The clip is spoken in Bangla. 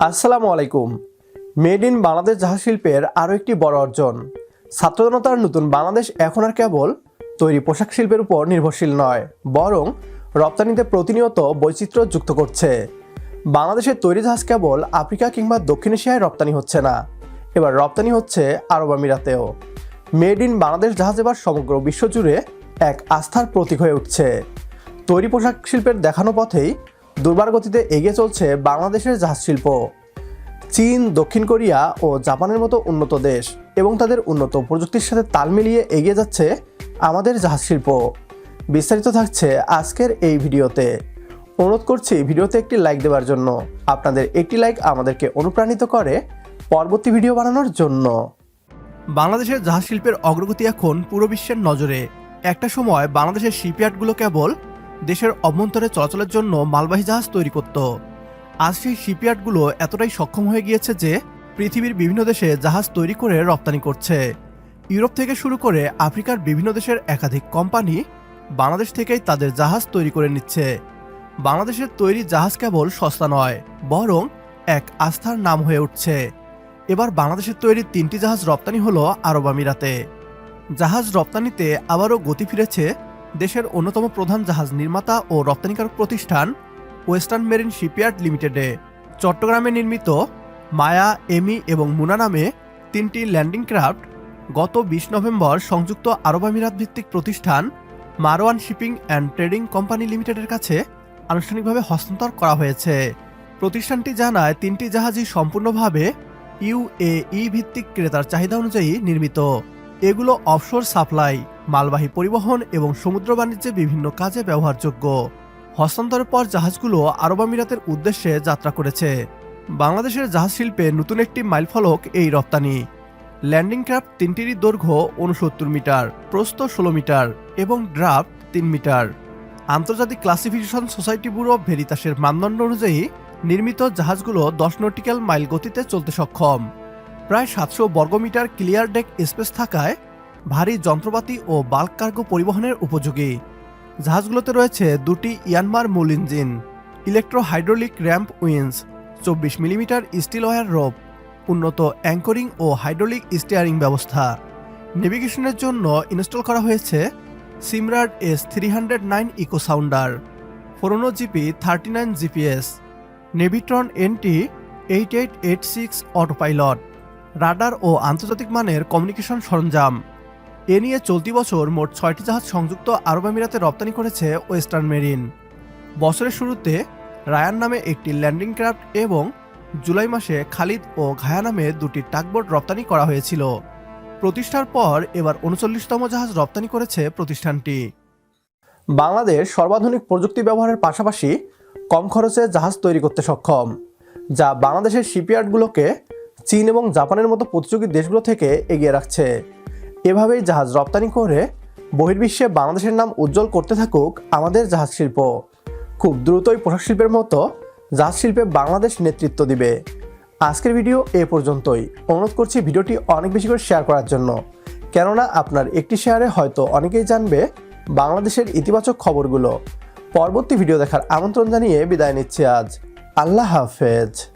আসসালামু আলাইকুম। মেড ইন বাংলাদেশ জাহাজ শিল্পের আরও একটি বড় অর্জন। ছাত্র জনতার নতুন বাংলাদেশ এখন আর কেবল তৈরি পোশাক শিল্পের উপর নির্ভরশীল নয়, বরং রপ্তানিতে প্রতিনিয়ত বৈচিত্র্য যুক্ত করছে। বাংলাদেশের তৈরি জাহাজ কেবল আফ্রিকা কিংবা দক্ষিণ এশিয়ায় রপ্তানি হচ্ছে না, এবার রপ্তানি হচ্ছে আরব আমিরাতেও। মেড ইন বাংলাদেশ জাহাজ এবার সমগ্র বিশ্বজুড়ে এক আস্থার প্রতীক হয়ে উঠছে। তৈরি পোশাক শিল্পের দেখানো পথেই দুর্বার গতিতে এগিয়ে চলছে বাংলাদেশের জাহাজ শিল্প চীন, দক্ষিণ কোরিয়া ও জাপানের মতো উন্নত দেশ এবং তাদের উন্নত প্রযুক্তির সাথে তাল মিলিয়ে এগিয়ে যাচ্ছে আমাদের জাহাজ শিল্প বিস্তারিত থাকছে আজকের এই ভিডিওতে। অনুরোধ করছি ভিডিওতে একটি লাইক দেওয়ার জন্য। আপনাদের একটি লাইক আমাদেরকে অনুপ্রাণিত করে পরবর্তী ভিডিও বানানোর জন্য। বাংলাদেশের জাহাজ শিল্পের অগ্রগতি এখন পুরো বিশ্বের নজরে। একটা সময় বাংলাদেশের শিপইয়ার্ডগুলো কেবল দেশের অভ্যন্তরে চলাচলের জন্য মালবাহী জাহাজ তৈরি করত। আজ সেই শিপইয়ার্ডগুলো এতটাই সক্ষম হয়ে গিয়েছে যে পৃথিবীর বিভিন্ন দেশে জাহাজ তৈরি করে রপ্তানি করছে। ইউরোপ থেকে শুরু করে আফ্রিকার বিভিন্ন দেশের একাধিক কোম্পানি বাংলাদেশ থেকেই তাদের জাহাজ তৈরি করে নিচ্ছে। বাংলাদেশের তৈরি জাহাজ কেবল সস্তা নয়, বরং এক আস্থার নাম হয়ে উঠছে। এবার বাংলাদেশের তৈরি তিনটি জাহাজ রপ্তানি হলো আরব আমিরাতে। জাহাজ রপ্তানিতে আবারও গতি ফিরেছে দেশের অন্যতম প্রধান জাহাজ নির্মাতা ও রপ্তানিকারক প্রতিষ্ঠান ওয়েস্টার্ন মেরিন শিপইয়ার্ড লিমিটেডে। চট্টগ্রামে নির্মিত মায়া, এমি এবং মুনা নামে তিনটি ল্যান্ডিং ক্রাফট গত বিশ নভেম্বর সংযুক্ত আরব আমিরাত ভিত্তিক প্রতিষ্ঠান Marwan shipping and trading company লিমিটেডের কাছে আনুষ্ঠানিকভাবে হস্তান্তর করা হয়েছে। প্রতিষ্ঠানটি জানায়, তিনটি জাহাজই সম্পূর্ণভাবে ইউএই ভিত্তিক ক্রেতার চাহিদা অনুযায়ী নির্মিত। এগুলো অফশোর সাপ্লাই। মালবাহী পরিবহন এবং সমুদ্র বাণিজ্যে বিভিন্ন কাজে ব্যবহারযোগ্য। হস্তান্তরের পর জাহাজগুলো আরব আমিরাতের উদ্দেশ্যে যাত্রা করেছে। বাংলাদেশের জাহাজ শিল্পে নতুন একটি মাইলফলক এই রপ্তানি। ল্যান্ডিং ক্রাফট তিনটিরই দৈর্ঘ্য উনসত্তর মিটার, প্রস্থ ষোলো মিটার এবং ড্রাফট তিন মিটার। আন্তর্জাতিক ক্লাসিফিকেশন সোসাইটি ব্যুরো ভেরিতাসের মানদণ্ড অনুযায়ী নির্মিত জাহাজগুলো দশ নটিক্যাল মাইল গতিতে চলতে সক্ষম। প্রায় সাতশো বর্গমিটার ক্লিয়ার ডেক স্পেস থাকায় ভারী যন্ত্রপাতি ও বাল্ক কার্গো পরিবহনের উপযোগী। জাহাজগুলোতে রয়েছে দুটি ইয়ানমার মূল engine electro hydraulic ramp winches চব্বিশ মিলিমিটার স্টিল ওয়ার রোপ উন্নত অ্যাঙ্করিং ও হাইড্রোলিক স্টিয়ারিং ব্যবস্থা। নেভিগেশনের জন্য ইনস্টল করা হয়েছে Simrad S three hundred nine echo sounder Furuno GP thirty nine GPS Navitron NT eight eight eight six autopilot radar ও আন্তর্জাতিক মানের কমিউনিকেশন সরঞ্জাম। এ নিয়ে চলতি বছর মোট ছয়টি জাহাজ সংযুক্ত আরব আমিরাতে রপ্তানি করেছে ওয়েস্টার্ন মেরিন। বছরের শুরুতে রায়ান নামে একটি ল্যান্ডিং ক্রাফট এবং জুলাই মাসে খালিদ ও ঘায়া নামে দুটি টাকবোট রপ্তানি করা হয়েছিল। প্রতিষ্ঠার পর এবার উনচল্লিশতম জাহাজ রপ্তানি করেছে প্রতিষ্ঠানটি। বাংলাদেশ সর্বাধুনিক প্রযুক্তি ব্যবহারের পাশাপাশি কম খরচে জাহাজ তৈরি করতে সক্ষম, যা বাংলাদেশের শিপইয়ার্ডগুলোকে চীন এবং জাপানের মতো প্রতিযোগী দেশগুলো থেকে এগিয়ে রাখছে। এভাবেই জাহাজ রপ্তানি করে বহির্বিশ্বে বাংলাদেশের নাম উজ্জ্বল করতে থাকুক আমাদের জাহাজ শিল্প। খুব দ্রুতই পোশাক শিল্পের মতো জাহাজ শিল্পে বাংলাদেশ নেতৃত্ব দিবে। আজকের ভিডিও এ পর্যন্তই। অনুরোধ করছি ভিডিওটি অনেক বেশি করে শেয়ার করার জন্য। কেননা আপনার একটি শেয়ারে হয়তো অনেকেই জানবে বাংলাদেশের ইতিবাচক খবরগুলো। পরবর্তী ভিডিও দেখার আমন্ত্রণ জানিয়ে বিদায় নিচ্ছি আজ। আল্লাহ হাফেজ।